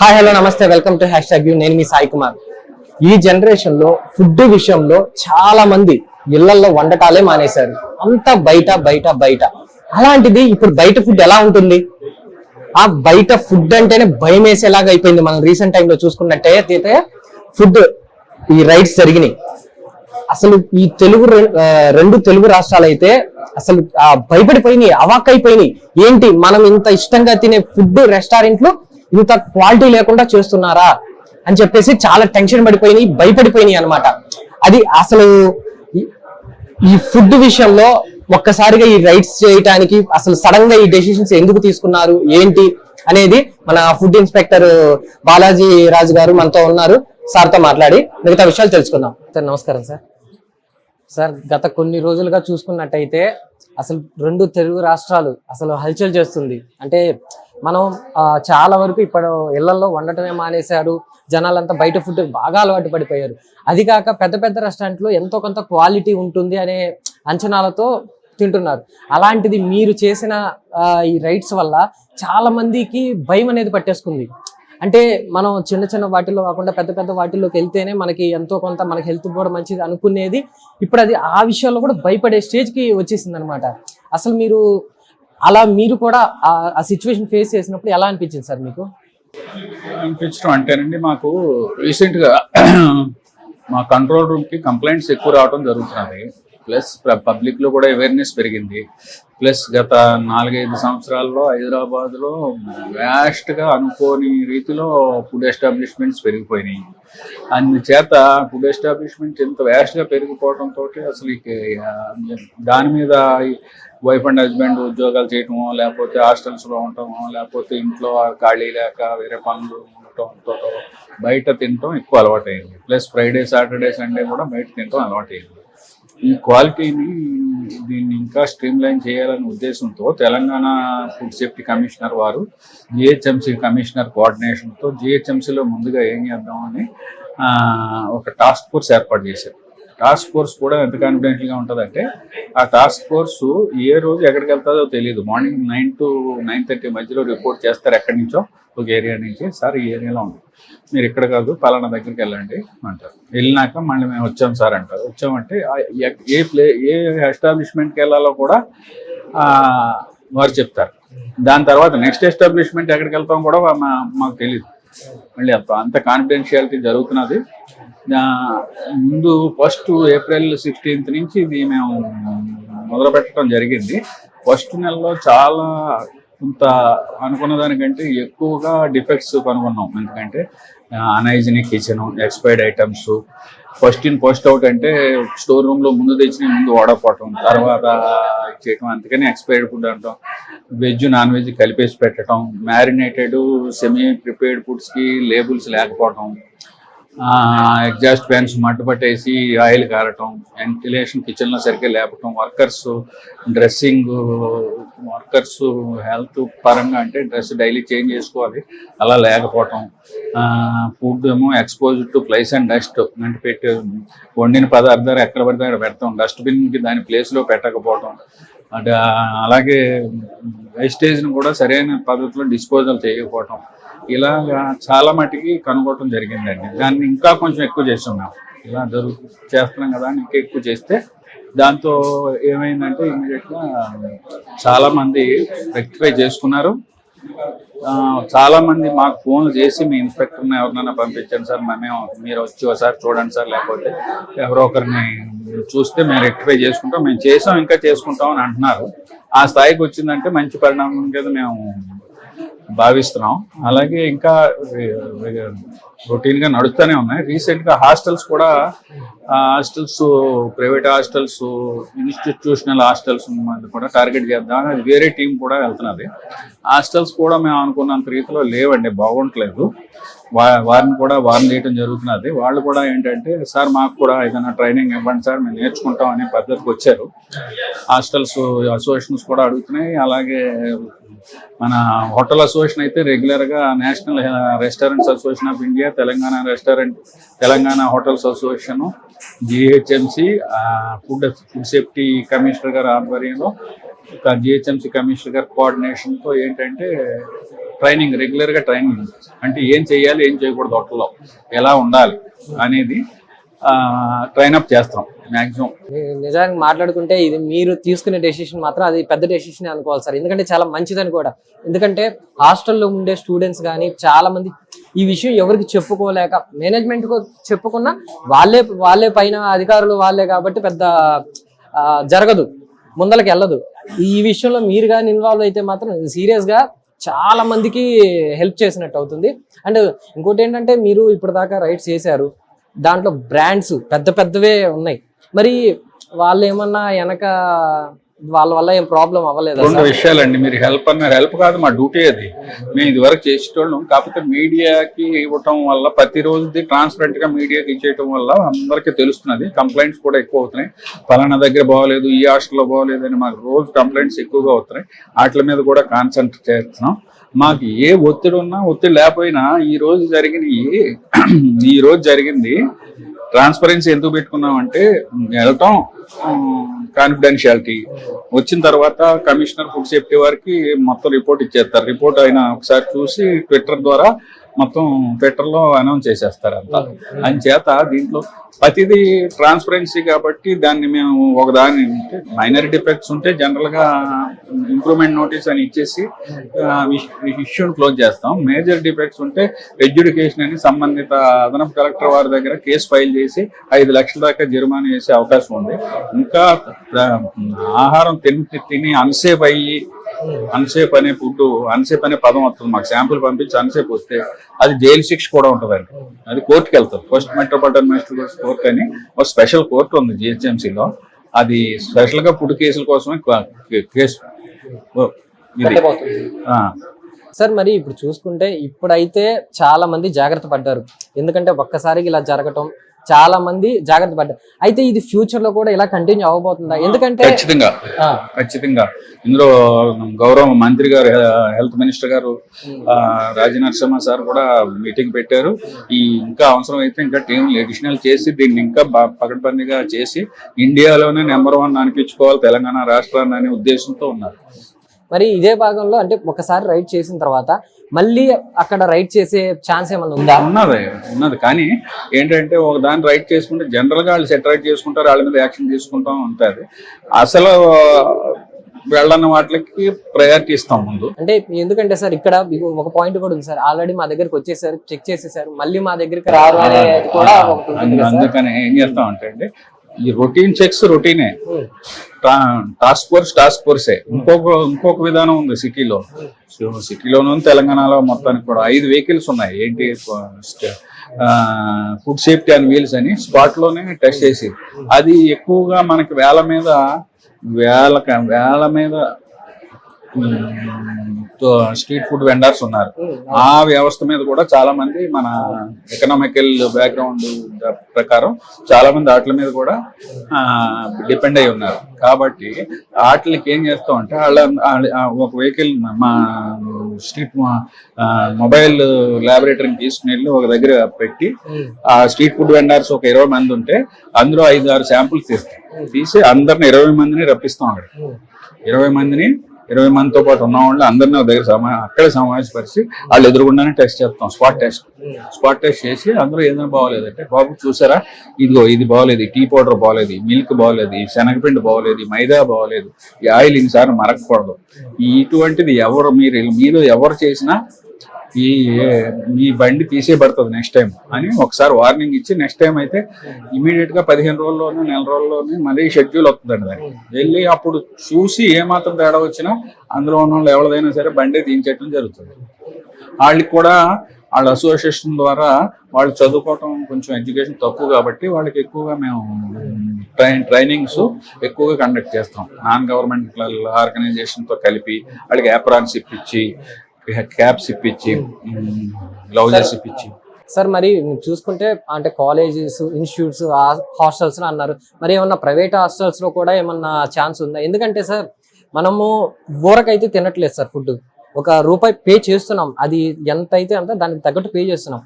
Hi hello నమస్తే. Welcome to hashtag you నేను మీ సాయి కుమార్. ఈ జనరేషన్లో ఫుడ్ విషయంలో చాలా మంది ఇళ్ళలో వండటాలే మానేశారు. అంతా బయట బయట బయట. అలాంటిది ఇప్పుడు బయట ఫుడ్ ఎలా ఉంటుంది? ఆ బయట ఫుడ్ అంటేనే భయం వేసేలాగా అయిపోయింది. మనం రీసెంట్ టైంలో చూసుకున్నట్టయితే ఫుడ్ ఈ రైట్స్ జరిగినాయి. అసలు ఈ తెలుగు రెండు తెలుగు రాష్ట్రాలు అయితే అసలు ఆ, భయపడిపోయినాయి అవాక్కైపోయినాయి. ఏంటి? మనం ఇంత ఇష్టంగా తినే ఫుడ్ రెస్టారెంట్లు ఇంత క్వాలిటీ లేకుండా చేస్తున్నారా అని చెప్పేసి చాలా టెన్షన్ పడిపోయినాయి భయపడిపోయినాయి అన్నమాట. అది అసలు ఈ- ఈ ఫుడ్ విషయంలో ఒక్కసారిగా ఈ రైట్స్ చేయటానికి అసలు సడన్గా ఈ డెసిషన్స్ ఎందుకు తీసుకున్నారు ఏంటి అనేది మన ఫుడ్ ఇన్స్పెక్టర్ బాలాజీ రాజు గారు మనతో ఉన్నారు. సార్తో మాట్లాడి మిగతా విషయాలు తెలుసుకుందాం. సార్ నమస్కారం సార్. సార్ గత కొన్ని రోజులుగా చూసుకున్నట్టయితే అసలు రెండు తెలుగు రాష్ట్రాలు అసలు హల్చల్ చేస్తుంది. అంటే మనం చాలా వరకు ఇప్పుడు ఇళ్ళలో వండటమే మానేశారు. జనాలంతా బయట ఫుడ్ బాగా అలవాటు పడిపోయారు. అది కాక పెద్ద పెద్ద రెస్టారెంట్లో ఎంతో కొంత క్వాలిటీ ఉంటుంది అనే అంచనాలతో తింటున్నారు. అలాంటిది మీరు చేసిన ఈ రైట్స్ వల్ల చాలా మందికి భయం అనేది పట్టేసుకుంది. అంటే మనం చిన్న చిన్న వాటిల్లో కాకుండా పెద్ద పెద్ద వాటిల్లోకి వెళ్తేనే మనకి ఎంతో కొంత మనకి హెల్త్ కూడా మంచిది అనుకునేది. ఇప్పుడు అది ఆ విషయాల్లో కూడా భయపడే స్టేజ్కి వచ్చేసింది అనమాట అసలు మీరు అలా మీరు కూడా ఆ- సిచ్యువేషన్ ఫేస్ చేసినప్పుడు ఎలా అనిపించింది సార్ మీకు? అనిపించడం అంటేనండి మాకు రీసెంట్గా మా కంట్రోల్ రూమ్కి కంప్లైంట్స్ ఎక్కువ రావడం జరుగుతున్నది. ప్లస్ పబ్లిక్లో కూడా అవేర్నెస్ పెరిగింది. ప్లస్ గత నాలుగైదు సంవత్సరాల్లో హైదరాబాద్లో వ్యాస్ట్గా అనుకోని రీతిలో ఫుడ్ ఎస్టాబ్లిష్మెంట్స్ పెరిగిపోయినాయి. అందుచేత ఫుడ్ ఎస్టాబ్లిష్మెంట్ ఎంత వ్యాస్ట్గా పెరిగిపోవడంతో అసలు దాని మీద వైఫ్ అండ్ హస్బెండ్ ఉద్యోగాలు చేయటమో లేకపోతే హాస్టల్స్లో ఉండటమో లేకపోతే ఇంట్లో ఖాళీ లేక వేరే పనులు ఉండటంతో బయట తినటం ఎక్కువ అలవాటైంది ప్లస్ ఫ్రైడే సాటర్డే సండే కూడా బయట తినటం అలవాటైంది ఈ క్వాలిటీని దీన్ని ఇంకా స్ట్రీమ్ లైన్ చేయాలనే ఉద్దేశంతో తెలంగాణ ఫుడ్ సేఫ్టీ కమిషనర్ వారు జిహెచ్ఎంసీ కమిషనర్ కోఆర్డినేషన్తో జిహెచ్ఎంసీలో ముందుగా ఏం చేద్దామని ఆ, ఒక టాస్క్ ఫోర్స్ ఏర్పాటు చేశారు. టాస్క్ ఫోర్స్ కూడా ఎంత కాన్ఫిడెన్షియల్గా ఉంటుందంటే ఆ టాస్క్ ఫోర్స్ ఏ రోజు ఎక్కడికి వెళ్తుందో తెలియదు morning nine to nine thirty మధ్యలో రిపోర్ట్ చేస్తారు ఎక్కడి నుంచో ఒక ఏరియా నుంచి. సార్ ఈ ఏరియాలో ఉంది. మీరు ఇక్కడ కాదు పలానా దగ్గరికి వెళ్ళండి అంటారు. వెళ్ళినాక మళ్ళీ మేము వచ్చాం సార్ అంటారు. వచ్చామంటే ఏ ప్లే ఏ ఎస్టాబ్లిష్మెంట్కి వెళ్ళాలో కూడా వారు చెప్తారు. దాని తర్వాత నెక్స్ట్ ఎస్టాబ్లిష్మెంట్ ఎక్కడికి వెళ్తాం కూడా మా- మాకు తెలియదు మళ్ళీ అంత కాన్ఫిడెన్షియాలిటీ జరుగుతున్నది. ముందు ఫస్ట్ ఏప్రిల్ సిక్స్టీన్త్ నుంచి ఇది మేము మొదలు పెట్టడం జరిగింది. ఫస్ట్ నెలలో చాలా కొంత అనుకున్న దానికంటే ఎక్కువగా డిఫెక్ట్స్ కనుగొన్నాం. ఎందుకంటే unhygienic kitchen expired items first in first out అంటే స్టోర్ రూమ్లో ముందు తెచ్చిన ముందు వాడకపోవటం తర్వాత చేయటం అందుకని ఎక్స్పైర్డ్ ఫుడ్ అంటాం. వెజ్ నాన్ వెజ్ కలిపేసి పెట్టడం మ్యారినేటెడ్ సెమీ ప్రిపేర్డ్ ఫుడ్స్కి లేబుల్స్ లేకపోవటం ఎగ్జాస్ట్ ఫ్యాన్స్ మట్టుపట్టేసి ఆయిల్ కారటం వెంటిలేషన్ కిచెన్లో సరిగ్గా లేపటం వర్కర్స్ డ్రెస్సింగ్ వర్కర్స్ హెల్త్ పరంగా అంటే డ్రెస్ డైలీ చేంజ్ చేసుకోవాలి. అలా లేకపోవటం. ఫుడ్ ఏమో expose to place and dust అంటే పెట్టి వండిన పదార్థాలు ఎక్కడ పడితే అక్కడ పెడతాం. డస్ట్బిన్కి దాని ప్లేస్లో పెట్టకపోవటం. అంటే అలాగే వేస్టేజ్ని కూడా సరైన పద్ధతిలో డిస్పోజల్ చేయకపోవటం. ఇలాగా చాలా మటుకి కనుగొనడం జరిగిందండి. దాన్ని ఇంకా కొంచెం ఎక్కువ చేస్తున్నాం. ఇలా జరుగు చేస్తున్నాం కదా అని ఇంకా ఎక్కువ చేస్తే దాంతో ఏమైందంటే ఇమీడియట్గా చాలామంది రెక్టిఫై చేసుకున్నారు. చాలామంది మాకు ఫోన్లు చేసి మీ ఇన్స్పెక్టర్ని ఎవరినైనా పంపించండి సార్ మేము మీరు వచ్చి ఒకసారి చూడండి సార్ లేకపోతే ఎవరో ఒకరిని చూస్తే మేము రెక్టిఫై చేసుకుంటాం. మేము చేసాం ఇంకా చేసుకుంటాం అని అంటున్నారు. ఆ స్థాయికి వచ్చిందంటే మంచి పరిణామం కింద మేము భావిస్తున్నాం. అలాగే ఇంకా రొటీన్గా నడుస్తూనే ఉన్నాయి. రీసెంట్గా హాస్టల్స్ కూడా hostels private hostels institutional hostels కూడా టార్గెట్ చేద్దాం అది వేరే టీం కూడా వెళ్తున్నది. హాస్టల్స్ కూడా మేము అనుకున్నంత రీతిలో లేవండి బాగుంటలేదు. వారిని కూడా వారిని చేయడం జరుగుతున్నది. వాళ్ళు కూడా ఏంటంటే సార్ మాకు కూడా ఏదైనా ట్రైనింగ్ ఇవ్వండి సార్ మేము నేర్చుకుంటాం అనే పద్ధతికి వచ్చారు. హాస్టల్స్ అసోసియేషన్స్ కూడా అడుగుతున్నాయి. అలాగే మన హోటల్ అసోసియేషన్ అయితే రెగ్యులర్గా national restaurants association of India Telangana restaurant Telangana hotels association GHMC food food safety commissioner గారి ఆధ్వర్యంలో జిహెచ్ఎంసి కమిషనర్ గారి కోఆర్డినేషన్తో ఏంటంటే ట్రైనింగ్ రెగ్యులర్గా ట్రైనింగ్. అంటే ఏం చేయాలి ఏం చేయకూడదు హోటల్లో ఎలా ఉండాలి అనేది ట్రైన్ అప్ చేస్తాం మ్యాక్సిమం నిజానికి మాట్లాడుకుంటే ఇది మీరు తీసుకునే డెసిషన్ మాత్రం అది పెద్ద డెసిషన్ అనుకోవాలి సార్. ఎందుకంటే చాలా మంచిదని కూడా. ఎందుకంటే హాస్టల్లో ఉండే స్టూడెంట్స్ కానీ చాలా మంది ఈ విషయం ఎవరికి చెప్పుకోలేక మేనేజ్మెంట్ చెప్పుకున్నా వాళ్ళే వాళ్ళే పైన అధికారులు వాళ్ళే కాబట్టి పెద్ద జరగదు. ముందలకి వెళ్ళదు ఈ విషయంలో మీరు కానీ ఇన్వాల్వ్ అయితే మాత్రం సీరియస్గా చాలా మందికి హెల్ప్ చేసినట్టు అవుతుంది. అండ్ ఇంకోటి ఏంటంటే మీరు ఇప్పటిదాకా రైడ్స్ చేశారు. దాంట్లో బ్రాండ్స్ పెద్ద పెద్దవే ఉన్నాయి. మరి వాళ్ళు ఏమన్నా వెనక వాళ్ళ వల్ల ఏం ప్రాబ్లం అవ్వలేదా రెండు? విషయాలండి మీరు హెల్ప్ అన్నారు హెల్ప్ కాదు మా డ్యూటీ అది. మేము ఇదివరకు చేసేటోళ్ళం కాకపోతే మీడియాకి ఇవ్వటం వల్ల ప్రతిరోజుది ట్రాన్స్పరెంట్గా మీడియాకి ఇచ్చేయటం వల్ల అందరికీ తెలుస్తున్నది. కంప్లైంట్స్ కూడా ఎక్కువ అవుతున్నాయి. ఫలానా దగ్గర బాగోలేదు ఈ హాస్టల్లో బాగోలేదు అని మాకు రోజు కంప్లైంట్స్ ఎక్కువగా అవుతున్నాయి. వాటి మీద కూడా కాన్సన్ట్రేట్ చేస్తున్నాం. మాకు ఏ ఒత్తిడి ఉన్నా ఒత్తిడి లేకపోయినా ఈ రోజు జరిగిన ఈ రోజు జరిగింది ట్రాన్స్పరెన్సీ ఎందుకు పెట్టుకున్నాం అంటే వెళ్తాం కాన్ఫిడెన్షియాలిటీ వచ్చిన తర్వాత కమిషనర్ ఫుడ్ సేఫ్టీ వారికి మొత్తం రిపోర్ట్ ఇచ్చేస్తారు. రిపోర్ట్ ఆయన ఒకసారి చూసి ట్విట్టర్ ద్వారా మొత్తం ట్విట్టర్లో అనౌన్స్ చేసేస్తారు అంతా. అని చేత దీంట్లో ప్రతిదీ ట్రాన్స్పరెన్సీ కాబట్టి దాన్ని మేము ఒక దాని మైనర్ డిఫెక్ట్స్ ఉంటే జనరల్గా ఇంప్రూవ్మెంట్ నోటీస్ అని ఇచ్చేసి ఇష్యూని క్లోజ్ చేస్తాం. మేజర్ డిఫెక్ట్స్ ఉంటే ఎడ్యుకేషన్ అని సంబంధిత అదనపు కలెక్టర్ వారి దగ్గర కేసు ఫైల్ చేసి ఐదు లక్షల దాకా జరిమానా వేసే అవకాశం ఉంది. ఇంకా ఆహారం తిని తిని అన్సేఫ్ అయ్యి అన్సేఫ్ అనే ఫుడ్ అన్సేఫ్ అనే పదం వస్తుంది. మాకు శాంపుల్ పంపించి అన్సేఫ్ వస్తే అది జైలు శిక్ష కూడా ఉంటుందండి అది కోర్టుకి వెళ్తాం ఫస్ట్ మెట్రోపాలిటన్ మెజిస్ట్రేట్ కోర్ట్ అని ఒక స్పెషల్ కోర్టు ఉంది జిహెచ్ఎంసీలో అది స్పెషల్గా ఫుడ్ కేసుల కోసమే కేసు. సార్ మరి ఇప్పుడు చూసుకుంటే ఇప్పుడైతే చాలా మంది జాగ్రత్త పడ్డారు. ఎందుకంటే ఒక్కసారికి ఇలా జరగటం చాలా మంది జాగ్రత్త పడ్డారు. అయితే ఇది ఫ్యూచర్లో కూడా ఇలా కంటిన్యూ అవ్వబోతుందా? ఎందుకంటే ఖచ్చితంగా. ఖచ్చితంగా. ఇందులో గౌరవ మంత్రి గారు హెల్త్ మినిస్టర్ గారు ఆ, రాజీ నరసింహ సార్ కూడా మీటింగ్ పెట్టారు. ఈ ఇంకా అవసరం అయితే ఇంకా టీం అడిషనల్ చేసి దీన్ని ఇంకా పకడ్బందీగా చేసి ఇండియాలోనే నెంబర్ వన్ అనిపించుకోవాలి తెలంగాణ రాష్ట్రాన్ని అనే ఉద్దేశంతో ఉన్నారు. మరి ఇదే భాగంలో అంటే ఒకసారి రైడ్ చేసిన తర్వాత మళ్ళీ అక్కడ రైడ్ చేసే ఛాన్స్ ఏమైనా ఉందా? ఉన్నది ఉన్నది. కానీ ఏంటంటే ఒక దాన్ని రైట్ చేసుకుంటే జనరల్గా వాళ్ళు సెట్ రైట్ చేసుకుంటారు వాళ్ళ మీద యాక్షన్ తీసుకుంటాం ఉంటుంది. అసలు వెళ్ళని వాటికి ప్రయారిటీ ఇస్తాం ముందు. అంటే ఎందుకంటే సార్ ఇక్కడ ఒక పాయింట్ కూడా ఉంది సార్. ఆల్రెడీ మా దగ్గరికి వచ్చేసారు చెక్ చేసేసారు. మళ్ళీ మా దగ్గరికి రారు అనేది కూడా అందుకని ఏం చేస్తాం అంటే అండి ఈ రొటీన్ చెక్స్ రొటీనే టాస్క్ ఫోర్స్ టాస్క్ ఫోర్సే ఇంకొక ఇంకొక విధానం ఉంది సిటీలో. సో సిటీలోను తెలంగాణలో మొత్తానికి కూడా ఐదు వెహికల్స్ ఉన్నాయి. ఏంటి ఫుడ్ సేఫ్టీ అండ్ వీల్స్ అని స్పాట్లోనే టెస్ట్ చేసి. అది ఎక్కువగా మనకి వేల మీద వేల వేల మీద స్ట్రీట్ ఫుడ్ వెండర్స్ ఉన్నారు. ఆ వ్యవస్థ మీద కూడా చాలా మంది మన ఎకనామికల్ బ్యాక్గ్రౌండ్ ప్రకారం చాలా మంది వాటి మీద కూడా డిపెండ్ అయి ఉన్నారు. కాబట్టి వాటికి ఏం చేస్తాం అంటే వాళ్ళ ఒక వెహికల్ మా స్ట్రీట్ మొబైల్ ల్యాబొరేటరీని తీసుకుని వెళ్ళి ఒక దగ్గర పెట్టి. ఆ స్ట్రీట్ ఫుడ్ వెండర్స్ ఒక ఇరవై మంది ఉంటే అందులో ఐదు ఆరు శాంపుల్స్ తీస్తాం. తీసి అందరిని ఇరవై మందిని రప్పిస్తాం అక్కడ. ఇరవై మందిని ఇరవై మందితో పాటు ఉన్న వాళ్ళు అందరినీ దగ్గర సమా అక్కడే సమావేశపరిచి వాళ్ళు ఎదురుగుండానే టెస్ట్ చేస్తాం స్పాట్ టెస్ట్. స్పాట్ టెస్ట్ చేసి అందరూ ఏదైనా బాగోలేదంటే బాబు చూసారా? ఇదిగో ఇది బాగోలేదు టీ పౌడర్ బాగోలేదు మిల్క్ బాగోలేదు ఈ శనగపిండి బాగోలేదు మైదా బాగోలేదు ఈ ఆయిల్ ఇన్నిసార్లు మరగకూడదు. ఈ ఇటువంటిది ఎవరు మీరు మీరు ఎవరు చేసినా ఈ ఈ బండి తీసేయబడుతుంది నెక్స్ట్ టైం అని ఒకసారి వార్నింగ్ ఇచ్చి నెక్స్ట్ టైం అయితే ఇమీడియట్గా పదిహేను రోజుల్లోనే నెల రోజుల్లోనే మళ్ళీ షెడ్యూల్ వస్తుందండి దానికి. వెళ్ళి అప్పుడు చూసి ఏ మాత్రం తేడా వచ్చినా అందులో ఉన్న వాళ్ళు ఎవరిదైనా సరే బండి తీయించడం జరుగుతుంది. వాళ్ళకి కూడా వాళ్ళ అసోసియేషన్ ద్వారా వాళ్ళు చదువుకోవటం కొంచెం ఎడ్యుకేషన్ తక్కువ కాబట్టి వాళ్ళకి ఎక్కువగా మేము ట్రైన్ ట్రైనింగ్స్ ఎక్కువగా కండక్ట్ చేస్తాం. నాన్ గవర్నమెంట్ ఆర్గనైజేషన్తో కలిపి వాళ్ళకి యాప్రాన్స్ ఇప్పించి క్యాప్స్ ఇప్పించి గ్లౌజెస్ ఇప్పించి. సార్ మరి చూసుకుంటే అంటే కాలేజెస్ ఇన్స్టిట్యూట్స్ హాస్టల్స్ అన్నారు. మరి ఏమన్నా ప్రైవేట్ హాస్టల్స్లో కూడా ఏమన్నా ఛాన్స్ ఉందా? ఎందుకంటే సార్ మనము ఊరకైతే తినట్లేదు సార్ ఫుడ్ ఒక రూపాయి పే చేస్తున్నాం. అది ఎంత అయితే అంత దానికి తగ్గట్టు పే చేస్తున్నాం.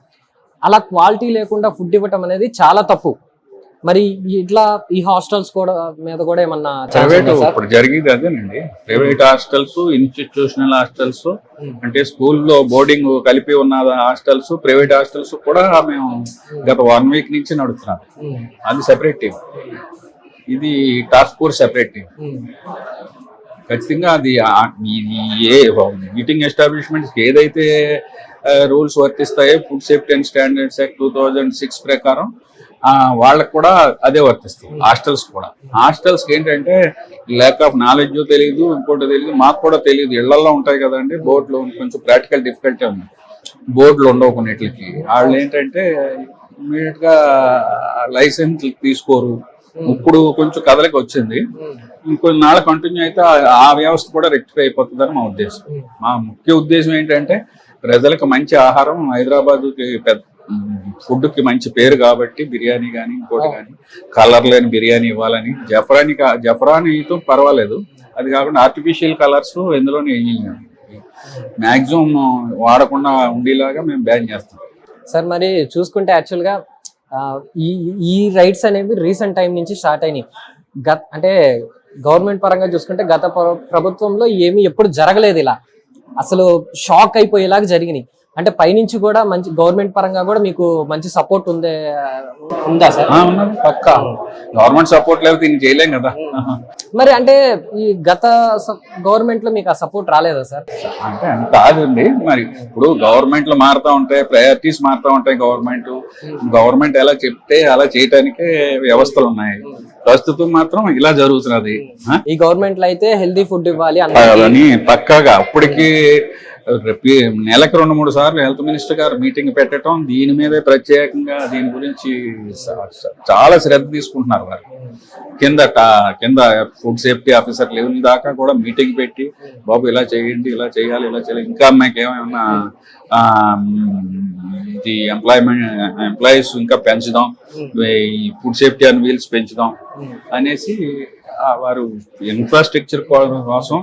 అలా క్వాలిటీ లేకుండా ఫుడ్ ఇవ్వటం అనేది చాలా తప్పు. మరి ఇట్లా ఈ హాస్టల్స్ కూడా మీద కూడా ఏమన్నా ప్రైవేట్ ఇప్పుడు జరిగేది అదేనండి. ప్రైవేట్ హాస్టల్స్ ఇన్స్టిట్యూషనల్ హాస్టల్స్ అంటే స్కూల్లో బోర్డింగ్ కలిపి ఉన్న హాస్టల్స్ ప్రైవేట్ హాస్టల్స్ కూడా మేము గత వన్ వీక్ నుంచి నడుస్తున్నాం. ఉమ్, అది సెపరేట్ టీం ఇది టాస్క్ ఫోర్స్ సెపరేట్ టీం ఉమ్, ఖచ్చితంగా అది ఏ మీటింగ్ ఎస్టాబ్లిష్మెంట్స్ ఏదైతే రూల్స్ వర్తిస్తాయో food safety and standards act two thousand six ప్రకారం వాళ్ళకు కూడా అదే వర్తిస్తుంది. హాస్టల్స్ కూడా. హాస్టల్స్ ఏంటంటే ల్యాక్ ఆఫ్ నాలెడ్జ్ తెలియదు ఇంకోటి తెలియదు మాకు కూడా తెలియదు ఇళ్ళలో ఉంటాయి కదండి బోర్డులు కొంచెం ప్రాక్టికల్ డిఫికల్టీ ఉంది. బోర్డులు ఉండవు కొన్నిటికి వాళ్ళు ఏంటంటే ఇమీడియట్గా లైసెన్స్ తీసుకోరు. ఇప్పుడు కొంచెం కదలికి వచ్చింది. ఇంకొన్ని నాళ్ళు కంటిన్యూ అయితే ఆ- వ్యవస్థ కూడా రెక్టిఫై అయిపోతుందని మా ఉద్దేశం. మా ముఖ్య ఉద్దేశం ఏంటంటే ప్రజలకు మంచి ఆహారం హైదరాబాద్ పెద్ద ఫుడ్కి మంచి పేరు కాబట్టి బిర్యానీ కానీ ఇంకోటి కానీ కలర్ లేని బిర్యానీ ఇవ్వాలని. జఫరాని జఫరానీతో పర్వాలేదు. అది కాకుండా ఆర్టిఫిషియల్ కలర్స్ ఎందులోనే మాక్సిమం వాడకుండా ఉండేలాగా మేము బ్యాన్ చేస్తాం. సార్ మరి చూసుకుంటే యాక్చువల్గా ఆ, ఈ ఈ రైట్స్ అనేవి రీసెంట్ టైం నుంచి స్టార్ట్ అయినాయి. గత అంటే గవర్నమెంట్ పరంగా చూసుకుంటే గత ప్ర- ప్రభుత్వంలో ఏమీ ఎప్పుడు జరగలేదు ఇలా. అసలు షాక్ అయిపోయేలాగా జరిగినాయి. అంటే పైనుంచి కూడా మంచి గవర్నమెంట్ పరంగా కూడా మీకు మంచి సపోర్ట్ ఉందే ఉందా సార్? పక్కా? గవర్నమెంట్ సపోర్ట్ లేకపోతే చేయలేం కదా. మరి అంటే ఈ గత గవర్నమెంట్లో మీకు ఆ సపోర్ట్ రాలేదా సార్? అంటే కాదండి. మరి ఇప్పుడు గవర్నమెంట్లో మారుతా ఉంటాయి ప్రయారిటీస్ మారుతా ఉంటాయి గవర్నమెంట్ గవర్నమెంట్ ఎలా చెప్తే అలా చేయటానికే వ్యవస్థలు ఉన్నాయి. ప్రస్తుతం మాత్రం ఇలా జరుగుతున్నది? ఈ గవర్నమెంట్లో అయితే హెల్దీ ఫుడ్ ఇవ్వాలి అని పక్కాగా. అప్పటికి నెలకు రెండు మూడు సార్లు హెల్త్ మినిస్టర్ గారు మీటింగ్ పెట్టడం దీని మీదే ప్రత్యేకంగా దీని గురించి చాలా శ్రద్ధ తీసుకుంటున్నారు వారు. కింద కింద ఫుడ్ సేఫ్టీ ఆఫీసర్ లెవెల్ దాకా కూడా మీటింగ్ పెట్టి బాబు ఇలా చేయండి ఇలా చేయాలి ఇలా చేయాలి ఇంకా మాకు ఏమైనా ఆ, ఇది ఎంప్లాయ్మెంట్ ఎంప్లాయీస్ ఇంకా పెంచుదాం ఈ ఫుడ్ సేఫ్టీ అండ్ వీల్స్ పెంచుదాం అనేసి వారు ఇన్ఫ్రాస్ట్రక్చర్ కోసం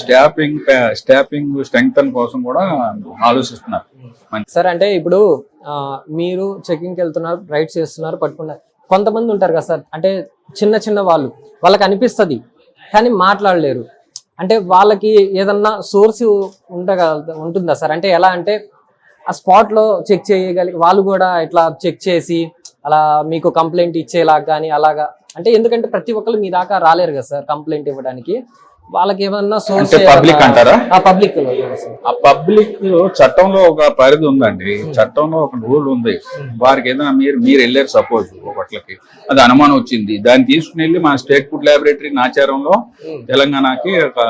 స్టాఫింగ్ స్టాఫింగ్ స్ట్రెంగ్తన్ కోసం కూడా ఆలోచిస్తున్నారు. సార్ అంటే ఇప్పుడు మీరు చెకింగ్కి వెళ్తున్నారు రైడ్స్ చేస్తున్నారు పట్టుకున్నారు కొంతమంది ఉంటారు కదా సార్ అంటే చిన్న చిన్న వాళ్ళు వాళ్ళకి అనిపిస్తుంది కానీ మాట్లాడలేరు. అంటే వాళ్ళకి ఏదన్నా సోర్స్ ఉండగల ఉంటుందా సార్? అంటే ఎలా అంటే ఆ స్పాట్లో చెక్ చేయగలిగి వాళ్ళు కూడా ఇట్లా చెక్ చేసి అలా మీకు కంప్లైంట్ ఇచ్చేలాగా కానీ అలాగా అంటే ఎందుకంటే ప్రతి ఒక్కరు మీ దాకా రాలేరు కదా సార్ కంప్లైంట్ ఇవ్వడానికి. వాళ్ళకి ఏమన్నా సోర్స్ public అంటారా? ఆ పబ్లిక్ ఆ పబ్లిక్ చట్టంలో ఒక పరిధి ఉందండి. చట్టంలో ఒక రూల్ ఉంది. వారికి ఏదైనా మీరు మీరు వెళ్ళారు సపోజ్ ఒకట్లకి. అది అనుమానం వచ్చింది. దాన్ని తీసుకుని వెళ్ళి మా స్టేట్ ఫుడ్ ల్యాబొరేటరీ నాచారంలో తెలంగాణకి ఒక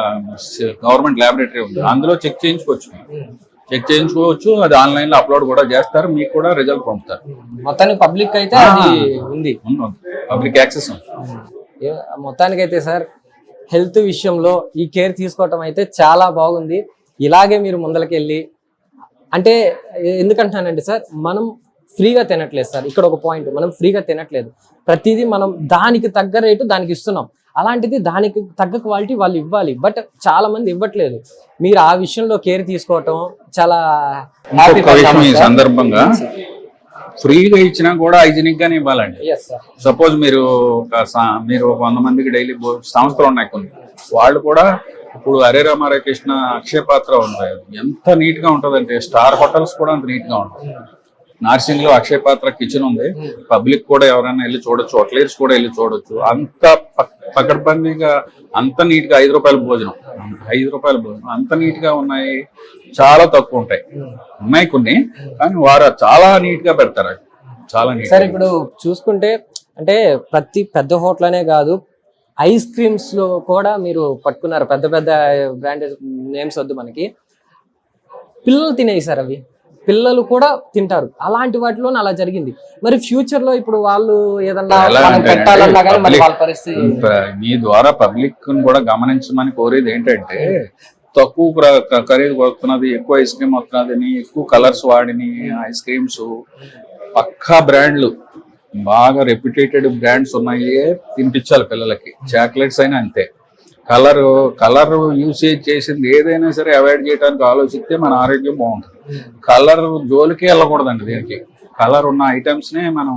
గవర్నమెంట్ ల్యాబొరేటరీ ఉంది. అందులో చెక్ చేయించుకోవచ్చు చెక్ చేయించుకోవచ్చు అది ఆన్లైన్లో అప్లోడ్ కూడా చేస్తారు మీకు కూడా రిజల్ట్ పంపుతారు. మొత్తానికి పబ్లిక్ అయితే అది ఉంది. పబ్లిక్ యాక్సెస్ ఉంది. మొత్తానికైతే సార్ హెల్త్ విషయంలో ఈ కేర్ తీసుకోవటం అయితే చాలా బాగుంది. ఇలాగే మీరు ముందలకెళ్ళి అంటే ఎ- ఎందుకంటున్నానంటే సార్ మనం ఫ్రీగా తినట్లేదు సార్. ఇక్కడ ఒక పాయింట్ మనం ఫ్రీగా తినట్లేదు. ప్రతిదీ మనం దానికి తగ్గ రేటు దానికి ఇస్తున్నాం. అలాంటిది దానికి తగ్గ క్వాలిటీ వాళ్ళు ఇవ్వాలి. బట్ చాలా మంది ఇవ్వట్లేదు. మీరు ఆ విషయంలో కేర్ తీసుకోవటం చాలా ఈ సందర్భంగా ఫ్రీగా ఇచ్చినా కూడా హైజీనిక్ గానే ఇవ్వాలండి సపోజ్ మీరు ఒక మీరు ఒక వంద మందికి డైలీ సంస్థలు ఉన్నాయి కొన్ని. వాళ్ళు కూడా ఇప్పుడు హరే రామ హరే కృష్ణ అక్షయ పాత్ర ఉంటాయి. ఎంత నీట్గా ఉంటదంటే స్టార్ హోటల్స్ కూడా అంత నీట్గా ఉంటాయి. నార్సింగ్లో అక్షయ పాత్ర కిచెన్ ఉంది. పబ్లిక్ కూడా ఎవరైనా వెళ్ళి చూడొచ్చు హోటలేర్స్ కూడా వెళ్ళి చూడొచ్చు. అంత పక్- పకడ్బందీగా అంత నీట్గా ఐదు రూపాయల భోజనం. ఐదు రూపాయల భోజనం. అంత నీట్గా ఉన్నాయి. చాలా తక్కువ ఉంటాయి. ఉన్నాయి కొన్ని కానీ వారు చాలా నీట్గా పెడతారు. చాలా నీట్ సార్ ఇప్పుడు చూసుకుంటే అంటే ప్రతి పెద్ద హోటల్ అనే కాదు ఐస్ క్రీమ్స్లో కూడా మీరు పట్టుకున్నారు. పెద్ద పెద్ద బ్రాండెడ్ నేమ్స్ వద్దు మనకి. పిల్లలు తినేవి సార్ అవి? పిల్లలు కూడా తింటారు. అలాంటి వాటిలో అలా జరిగింది. మరి ఫ్యూచర్లో ఇప్పుడు వాళ్ళు ఏదన్నా పెట్టాలన్నా కానీ మరి వాళ్ళ పరిస్థితి మీ ద్వారా పబ్లిక్ కూడా గమనించమని కోరేది ఏంటంటే తక్కువ ఖరీదు వస్తున్నది ఎక్కువ ఐస్ క్రీమ్ వస్తున్నది ఎక్కువ కలర్స్ వాడిని ఐస్ క్రీమ్స్ పక్కా బ్రాండ్లు బాగా రెప్యుటేటెడ్ బ్రాండ్స్ ఉన్నాయి తినిపించాలి పిల్లలకి. చాక్లెట్స్ అయినా అంతే. కలర్ కలర్ యూసేజ్ చేసింది ఏదైనా సరే అవాయిడ్ చేయడానికి ఆలోచిస్తే మన ఆరోగ్యం బాగుంటుంది. కలర్ జోలికి వెళ్ళకూడదండి దీనికి. కలర్ ఉన్న ఐటమ్స్ నే మనం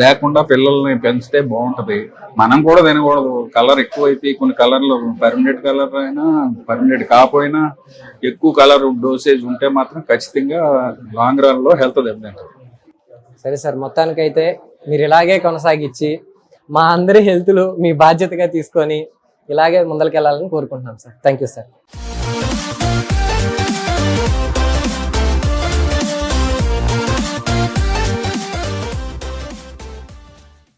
లేకుండా పిల్లల్ని పెంచితే బాగుంటది. మనం కూడా తినకూడదు. కలర్ ఎక్కువైపోయి కొన్ని కలర్లు పర్మనెంట్ కలర్ అయినా పర్మనెంట్ కాకపోయినా ఎక్కువ కలర్ డోసేజ్ ఉంటే మాత్రం ఖచ్చితంగా లాంగ్ రన్లో హెల్త్ దెబ్బతింటుంది. సరే సార్ మొత్తానికైతే మీరు ఇలాగే కొనసాగించి మా అందరి హెల్త్లు మీ బాధ్యతగా తీసుకొని ఇలాగే ముందరికి వెళ్ళాలని కోరుకుంటున్నాం సార్. Thank you sir